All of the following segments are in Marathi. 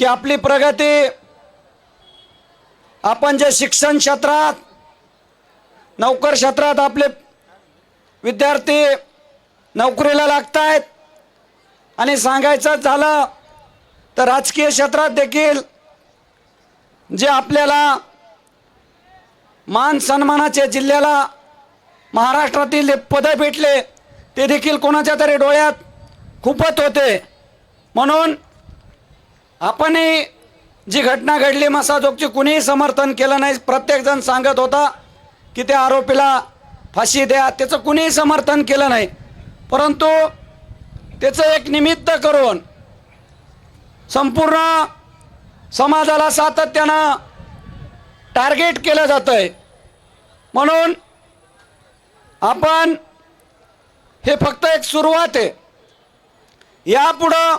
की आपली प्रगती आपण जे शिक्षण क्षेत्रात नोकर क्षेत्रात आपले विद्यार्थी नोकरीला लागत आहेत आणि सांगायचं झालं तर राजकीय क्षेत्रात देखील जे आपल्याला मान सन्मानाचे जिल्ह्याला महाराष्ट्रातील पदं भेटले ते देखील कोणाच्या तरी डोळ्यात खूपच होते. म्हणून आपणही जी घटना घडली मसाजोगची कुणीही समर्थन केलं नाही. प्रत्येकजण सांगत होता की त्या आरोपीला फाशी द्या. त्याचं कुणीही समर्थन केलं नाही. परंतु त्याचं एक निमित्त करून संपूर्ण समाजाला सातत्यानं टार्गेट केलं जातं आहे म्हणून आपण हे फक्त एक सुरुवात आहे. यापुढं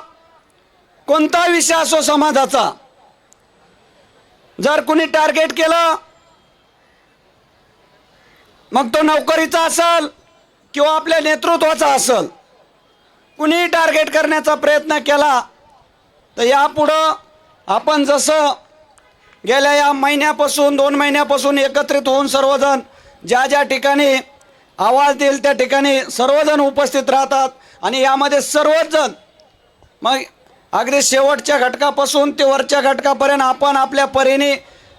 कोणता विषय असो समाजाचा जर कुणी टार्गेट केलं मग तो नोकरीचा असेल किंवा आपल्या नेतृत्वाचा असेल कुणीही टार्गेट करण्याचा प्रयत्न केला तर यापुढं आपण जसं गेल्या या महिन्यापासून दोन महिन्यापासून एकत्रित होऊन सर्वजण ज्या ज्या ठिकाणी आवाज देईल त्या ठिकाणी सर्वजण उपस्थित राहतात आणि यामध्ये सर्वच जण मग अगदी शेवटच्या घटकापासून ते वरच्या घटकापर्यंत आपण आपल्या परीने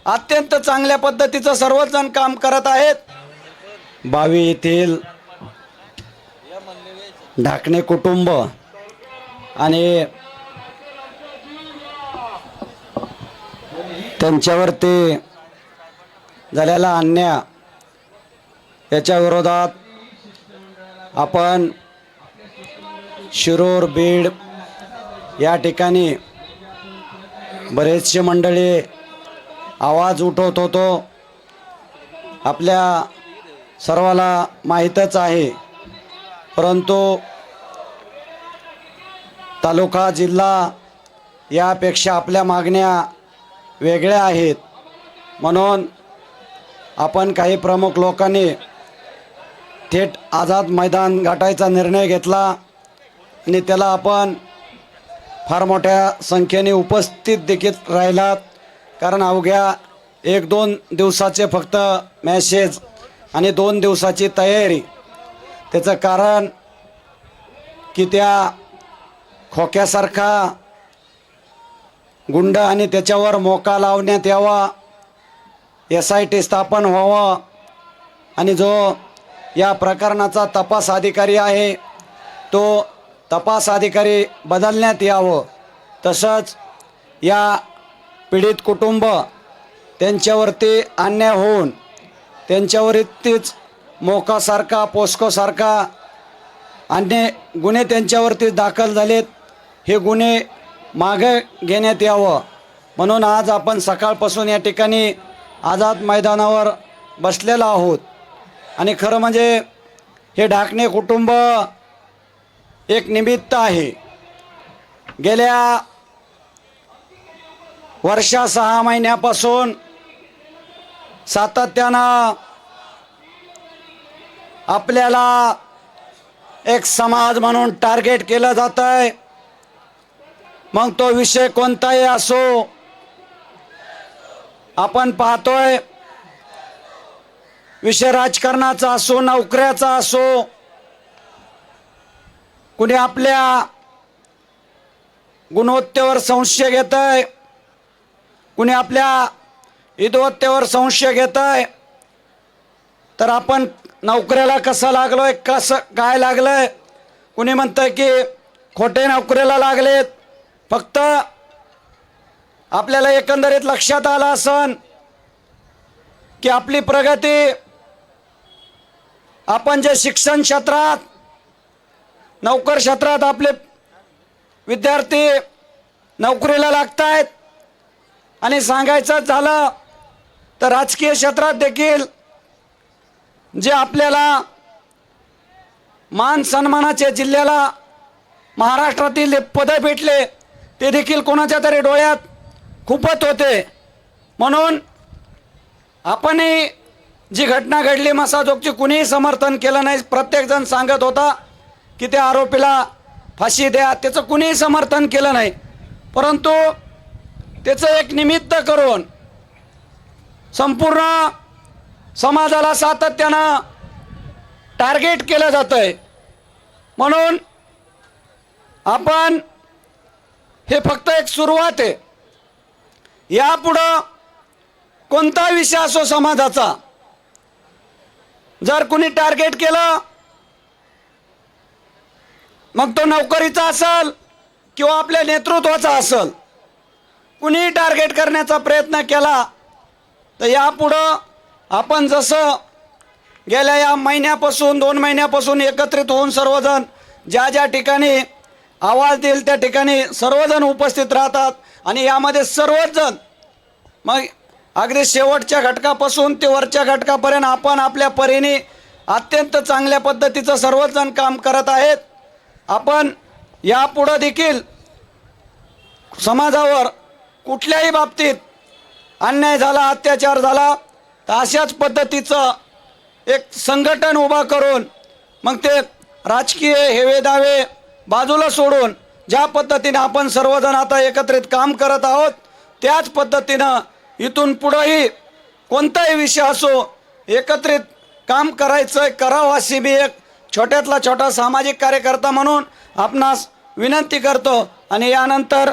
अत्यंत चांगल्या पद्धतीचं सर्वजण काम करत आहेत. बावी येथील ढाकणे कुटुंब आणि त्यांच्यावरती झालेला अन्याय याच्या विरोधात आपण शिरूर बीड या ठिकाणी बरेचसे मंडळी आवाज उठवत होतो. आपल्या सर्वाला माहीतच आहे. परंतु तालुका जिल्हा यापेक्षा आपल्या मागण्या वेगळ्या आहेत. म्हणून आपण काही प्रमुख लोकांनी थेट आझाद मैदान गाठायचा निर्णय घेतला आणि त्याला आपण फार मोठ्या संख्येने उपस्थित देखील राहिलात. कारण अवघ्या एक दोन दिवसाचे फक्त मॅसेज आणि दोन दिवसाची तयारी. त्याचं कारण की त्या खोक्यासारखा गुंड आणि त्याच्यावर मोका लावण्यात यावा. एस आय टी स्थापन व्हावं. आणि जो या प्रकरणाचा तपास अधिकारी आहे तो तपास अधिकारी बदलण्यात यावं. तसंच या पीडित कुटुंब त्यांच्यावरती अन्याय होऊन त्यांच्यावरतीच मोकासारखा पोस्कोसारखा अन्य गुन्हे त्यांच्यावरती दाखल झालेत. हे गुन्हे मागे घेण्यात यावं. म्हणून आज आपण सकाळपासून या ठिकाणी आझाद मैदानावर बसलेलो आहोत. आणि खरं म्हणजे हे ढाकणे कुटुंब एक निमित्त आहे. गेल्या वर्षा सहा महिन्यापासून सातत्यानं आपल्याला एक समाज म्हणून टार्गेट केलं जात आहे मग तो विषय कोणताही असो आपण पाहतोय विषय राजकारणाचा असो नोकऱ्याचा असो कुणी आपल्या गुणवत्तेवर संशय घेत आहे कुणी आपल्या विधवत्तेवर संशय घेत आहे तर आपण नोकऱ्याला कसं लागलोय कसं काय लागलंय? कुणी म्हणतं की खोटे नोकरीला लागलेत. फक्त आपल्याला एकंदरीत लक्षात आलं असन की आपली प्रगती आपण जे शिक्षण क्षेत्रात नोकर क्षेत्रात आपले विद्यार्थी नोकरीला लागत आहेत आणि सांगायचं झालं तर राजकीय क्षेत्रात देखील जे आपल्याला मान सन्मानाचे जिल्ह्याला महाराष्ट्रातील पदं भेटले ते देखील कोणाच्या तरी डोळ्यात खूपच होते. म्हणून आपणही जी घटना घडली मसाजोगची कुणीही समर्थन केलं नाही प्रत्येकजण सांगत होता की त्या आरोपीला फाशी द्या. त्याचं कुणीही समर्थन केलं नाही. परंतु त्याचं एक निमित्त करून संपूर्ण समाजाला सातत्यानं टार्गेट केलं जातं आहे म्हणून आपण हे फक्त एक सुरुवात आहे. यापुढं कोणता विषय असो समाजाचा जर कुणी टार्गेट केलं मग तो नोकरीचा असल किंवा आपल्या नेतृत्वाचा असल कुणीही टार्गेट करण्याचा प्रयत्न केला तर यापुढं आपण जसं गेल्या या महिन्यापासून दोन महिन्यापासून एकत्रित होऊन सर्वजण ज्या ज्या ठिकाणी आवाज देईल त्या ठिकाणी सर्वजण उपस्थित राहतात आणि यामध्ये सर्वच जण मग अगदी शेवटच्या घटकापासून ते वरच्या घटकापर्यंत आपण आपल्या परीने अत्यंत चांगल्या पद्धतीचं सर्वच जण काम करत आहेत. आपण यापुढं देखील समाजावर कुठल्याही बाबतीत अन्याय झाला अत्याचार झाला तर अशाच पद्धतीचं एक संघटन उभा करून मग ते राजकीय हेवे दावे बाजूला सोडून ज्या पद्धतीने आपण सर्वजण आता एकत्रित काम करत आहोत त्याच पद्धतीनं इथून पुढंही कोणताही विषय असो एकत्रित काम करायचं करावं अशी मी एक छोट्यातला छोटा सामाजिक कार्यकर्ता म्हणून आपणास विनंती करतो आणि यानंतर